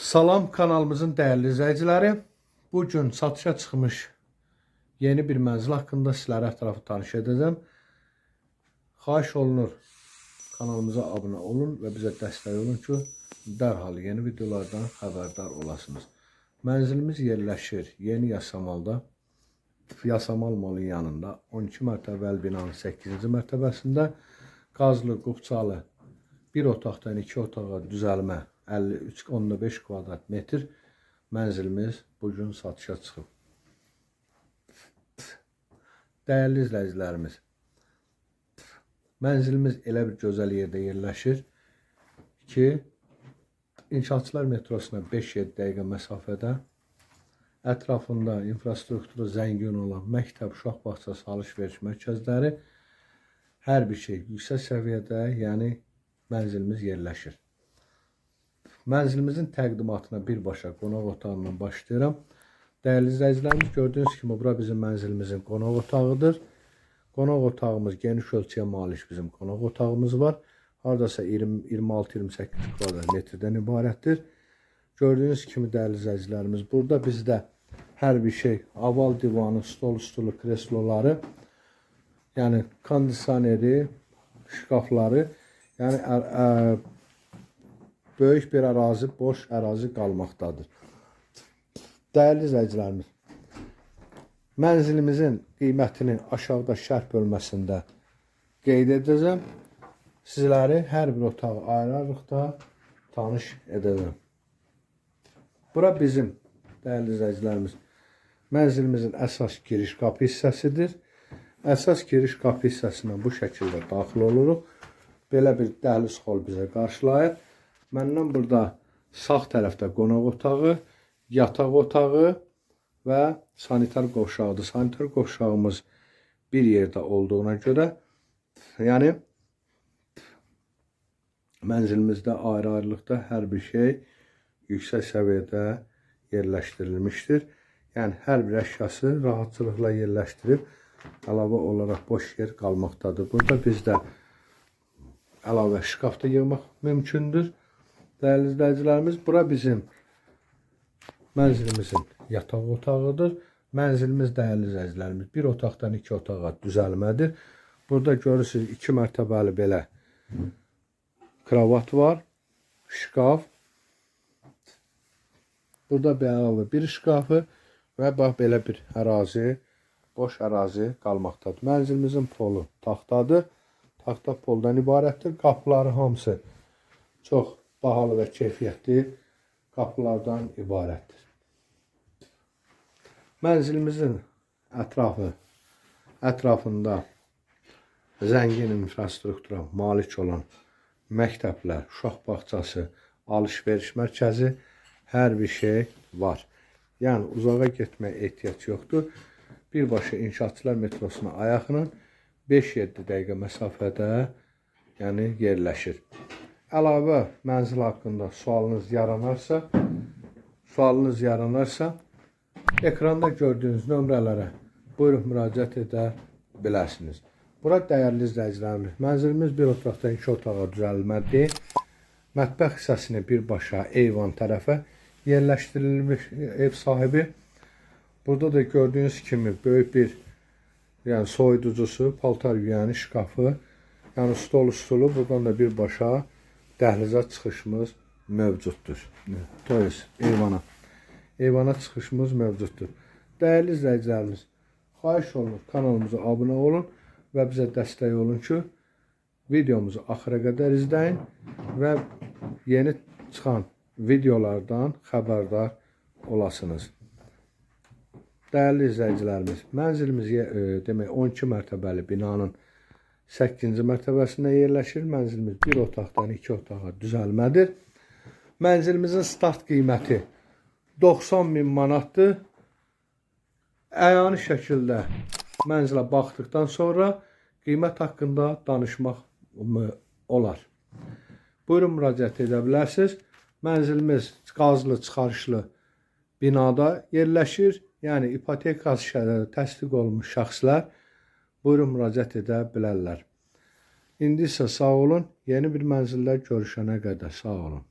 Salam kanalımızın değerli izleyicileri. Bugün satışa çıxmış yeni bir mənzil haqqında sizlərə ətrafı tanış edəcəm. Xahiş olunur kanalımıza abunə olun və bizə dəstək olun ki, dərhal yeni videolardan xəbərdar olasınız. Mənzilimiz yerləşir Yeni Yasamalda, Yasamal malın yanında 12 mərtəbəli binanın 8-ci mərtəbəsində qazlı, qubçalı bir otaqdan iki otağa düzəlmə 53.5 kvadrat metr mənzilimiz bugün satışa çıxıb. Dəyərli izləyicilərimiz, mənzilimiz elə bir gözəl yerdə yerləşir ki, İnşaatçılar metrosuna 5-7 dəqiqə məsafədə ətrafında infrastrukturu zəngin olan məktəb, uşaq bağçası, alış-veriş mərkəzləri hər bir şey yüksək səviyyədə, yəni mənzilimiz yerləşir. Mənzilimizin təqdimatına birbaşa qonaq otağından başlayıram. Dəyərli izləyicilərimiz, gördüyünüz kimi bura bizim mənzilimizin qonaq otağıdır. Qonaq otağımız geniş ölçüyə malik bizim qonaq otağımız var. Hardasa 26-28 kvadrat metrdən ibarətdir. Gördüyünüz kimi dəyərli izləyicilərimiz, burada bizdə hər bir şey, aval divanı, stol stulu, kresloları, yəni kondisioneri, şkafları, yəni ə, ə, böyük bir ərazi, boş ərazi qalmaqdadır. Dəyərli izləyicilərimiz, mənzilimizin qiymətini aşağıda şərh bölməsində qeyd edəcəm. Sizləri hər bir otağı ayrı-ayrılıqda tanış edəcəm. Bura bizim dəyərli izləyicilərimiz, mənzilimizin əsas giriş qapı hissəsidir. Əsas giriş qapı hissəsinə bu şəkildə daxil oluruq. Belə bir dəhliz xol bizə qarşılayır. Məndən burada sağ tərəfdə qonaq otağı, yataq otağı və sanitar qovşağıdır. Sanitar qovşağımız bir yerdə olduğuna görə, yəni mənzilimizdə ayrı-ayrılıqda hər bir şey yüksək səviyyədə yerləşdirilmişdir. Yəni hər bir əşyası rahatçılıqla yerləşdirib əlavə olaraq boş yer qalmaqdadır. Burada bizdə əlavə şkaf da yığmaq mümkündür. Dəyərli izləyicilərimiz, bura bizim mənzilimizin yataq otağıdır. Mənzilimiz dəyərli izləyicilərimiz bir otaqdan iki otağa düzəlmədir. Burada görürsünüz iki mərtəbəli belə kravat var, şkaf. Burada bir əlavə bir şkafı və bax belə bir ərazi, boş ərazi qalmaqdadır. Mənzilimizin polu taxtadır. Taxta poldan ibarətdir. Qapıları hamısı çox bahalı və keyfiyyətli qapılardan ibarətdir. Mənzilimizin ətrafı ətrafında zəngin infrastruktura malik olan məktəblər, uşaq bağçası, alış-veriş mərkəzi hər bir şey var. Yəni uzağa getməyə ehtiyac yoxdur. Birbaşa inşaatçılar metrosuna ayağının 5-7 dəqiqə məsafədə yəni yerləşir. Əlavə mənzil haqqında sualınız yaranarsa, sualınız yaranarsa ekranda gördüyünüz nömrələrə buyurub müraciət edə bilərsiniz. Bura dəyərli izləyicilərimiz, mənzilimiz bir otaqdan iki otağa düzəlmədir. Mətbəx hissəsini birbaşa eyvan tərəfə yerləşdirilmiş ev sahibi. Burada da gördüyünüz kimi böyük bir yəni soyuducusu, paltar yüyəni şkafı, yəni stol stulu, buradan da birbaşa dəhliza çıxışımız mövcuddur. Toyuz eyvana. Eyvana çıxışımız mövcuddur. Dəyərli izləyicilərimiz, xahiş olunur kanalımıza abunə olun və bizə dəstək olun ki, videomuzu axıra qədər izləyin və yeni çıxan videolardan xəbərdar olasınız. Dəyərli izləyicilərimiz, mənzilimiz e, demək 12 mərtəbəli binanın 8-ci mərtəbəsində yerləşir. Mənzilimiz bir otaqdan iki otağa düzəlmədir. Mənzilimizin start qiyməti 90 min manatdır. Əyani şəkildə mənzilə baxdıqdan sonra qiymət haqqında danışmaq olar. Buyurun müraciət edə bilərsiniz. Mənzilimiz qazlı çıxarışlı binada yerləşir. Yəni ipotekası təsdiq olunmuş şəxslər buyurun müraciət edə bilərlər. İndi isə sağ olun. Yeni bir mənzildə görüşənə qədər sağ olun.